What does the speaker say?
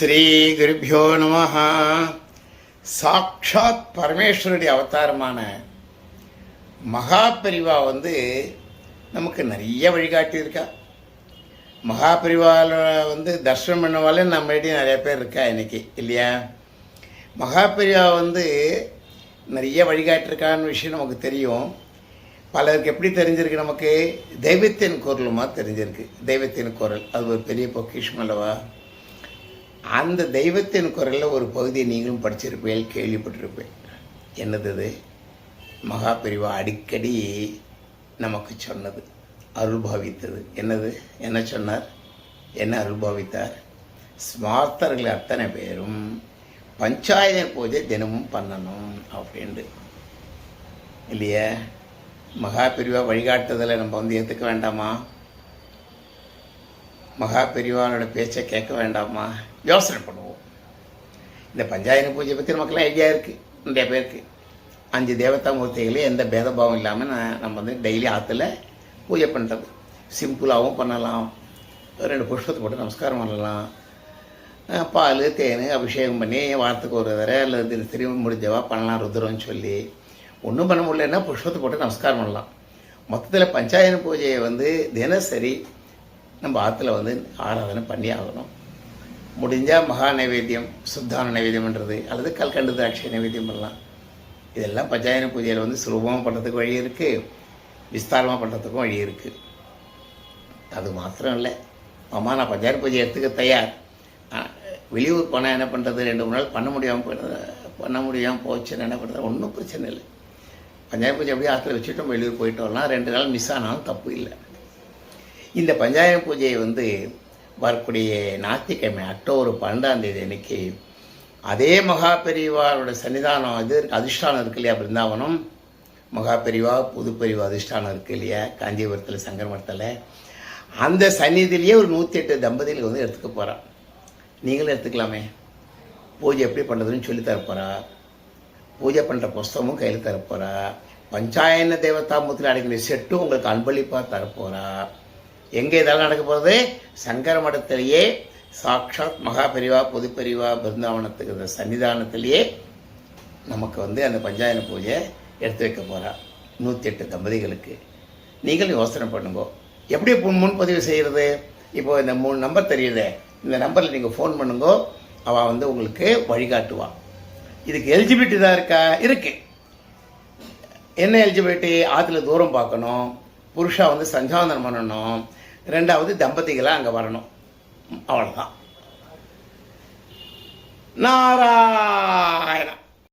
ஸ்ரீகுருபியோ நம சாக்ஷாத் பரமேஸ்வருடைய அவதாரமான மகாபெரிவா வந்து நமக்கு நிறைய வழிகாட்டியிருக்கா. இருக்கா வந்து தர்ஷனம் பண்ணவாலே நம்மகிட்டயும் நிறைய பேர் இருக்கா இன்னைக்கு இல்லையா? மகாபெரிவா வந்து நிறைய வழிகாட்டிருக்கான்னு விஷயம் நமக்கு தெரியும். பலருக்கு எப்படி தெரிஞ்சிருக்கு நமக்கு? தெய்வத்தின் குரலுமா தெரிஞ்சிருக்கு. தெய்வத்தின் குரல். அது ஒரு பெரிய பொக்கிஷம் அல்லவா? அந்த தெய்வத்தின் குரலில் ஒரு பகுதியை நீங்களும் படிச்சிருப்பீர்கள் கேள்விப்பட்டிருப்பேன் என்னது மகா பிரிவா அடிக்கடி நமக்கு சொன்னது அருள்பாவித்தது என்னது? என்ன சொன்னார்? என்ன அருள்பாவித்தார் ஸ்மார்த்தர்கள் அத்தனை பேரும் பஞ்சாயத்து பூஜை தினமும் பண்ணணும் அப்படின்ட்டு. இல்லையா? மகாபெரிவா வழிகாட்டுதலை நம்ம வந்து ஏற்றுக்க வேண்டாமா? மகா பெரியவானோட பேச்சை கேட்க வேண்டாமா யோசனை பண்ணுவோம். இந்த பஞ்சாயத்து பூஜை பற்றி நமக்குலாம் ஐடியா இருக்குது நிறைய பேருக்கு. அஞ்சு தேவதா மூர்த்திகளையும் எந்த பேதபாவம் இல்லாமல் நான் நம்ம வந்து டெய்லி ஆற்றுல பூஜை பண்ணுறது சிம்பிளாகவும் பண்ணலாம். ரெண்டு புஷ்பத்தை போட்டு நமஸ்காரம் பண்ணலாம். பால் தேன் அபிஷேகம் பண்ணி வாரத்துக்கு ஒரு தடவை அல்லது தினசரி முடிஞ்சவா பண்ணலாம் ருத்ரம்னு சொல்லி. ஒன்றும் பண்ண முடியலன்னா புஷ்பத்தை போட்டு நமஸ்காரம் பண்ணலாம். மொத்தத்தில் பஞ்சாயத்து பூஜையை வந்து தினசரி நம்ம ஆற்றுல வந்து ஆராதனை பண்ணி ஆகணும். முடிஞ்சால் மகா நைவேத்தியம் சுத்தான நைவேத்தியம்ன்றது அல்லது கல்கண்டு திராட்சை நைவேத்தியம் பண்ணலாம். இதெல்லாம் பஞ்சாயன பூஜையில் வந்து சுலபமாக பண்ணுறதுக்கு வழி இருக்குது விஸ்தாரமாக பண்ணுறதுக்கும் வழி இருக்குது அது மாத்திரம் இல்லை. அம்மா நான் பஞ்சாயத்து பூஜை எடுத்துக்க தயார். வெளியூர் போனால் என்ன பண்ணுறது ரெண்டு மூணு நாள் பண்ண முடியாமல் போயிடுறது பண்ண முடியாமல் போச்சுன்னு என்ன பண்ணுறது ஒன்றும் பிரச்சனை இல்லை. பஞ்சாயத்து பூஜை அப்படியே ஆற்றுல வச்சுட்டோம் வெளியூர் போயிட்டு வரலாம். ரெண்டு நாள் மிஸ் ஆனாலும் தப்பு இல்லை. இந்த பஞ்சாய பூஜையை வந்து வரக்கூடிய ஞாயிற்றுக்கிழமை அக்டோபர் பன்னெண்டாம் தேதி அன்னைக்கு அதே மகா பெரியவாரோட சன்னிதானம் இது இருக்கு, இருக்கு இல்லையா பிருந்தாவனம்? மகா பெரிவா புது பெரிவா அதிர்ஷ்டானம் இருக்கு இல்லையா? காஞ்சிபுரத்தில் சங்கரமரத்தில் அந்த சந்நிதியிலேயே ஒரு நூற்றி எட்டு தம்பதிகளுக்கு வந்து எடுத்துக்க போகிறான் நீங்களும் எடுத்துக்கலாமே. பூஜை எப்படி பண்ணுறதுன்னு சொல்லி தரப்போகிறா பூஜை பண்ணுற புஸ்தகமும் கையில் தரப்போகிறா பஞ்சாயன தேவதாமூர்த்தியில் அடைக்கிற செட்டும் உங்களுக்கு அன்பளிப்பாக தரப்போகிறா எங்கே இதெல்லாம் நடக்க போகிறது சங்கர மடத்திலேயே சாக்ஷாத் மகாபெரிவா பொதுப்பெரிவா பிருந்தாவனத்துக்கு இந்த சன்னிதானத்திலேயே நமக்கு வந்து அந்த பஞ்சாயன பூஜை எடுத்து வைக்க போகிறா நூற்றி எட்டு தம்பதிகளுக்கு. நீங்கள் யோசனை பண்ணுங்க. எப்படி முன் முன்பதிவு செய்கிறது இப்போ இந்த மூணு நம்பர் தெரியுதே. இந்த நம்பரில் நீங்கள் ஃபோன் பண்ணுங்கோ. அவள் வந்து உங்களுக்கு வழிகாட்டுவா. இதுக்கு எலிஜிபிலிட்டி தான் இருக்கா? இருக்கு. என்ன எலிஜிபிலிட்டி ஆற்றுல தூரம் பார்க்கணும். புருஷா வந்து சஞ்சாதனம் பண்ணணும். ரெண்டாவது தம்பதிகளாக அங்கே வரணும். அவ்வளோதான் நாரா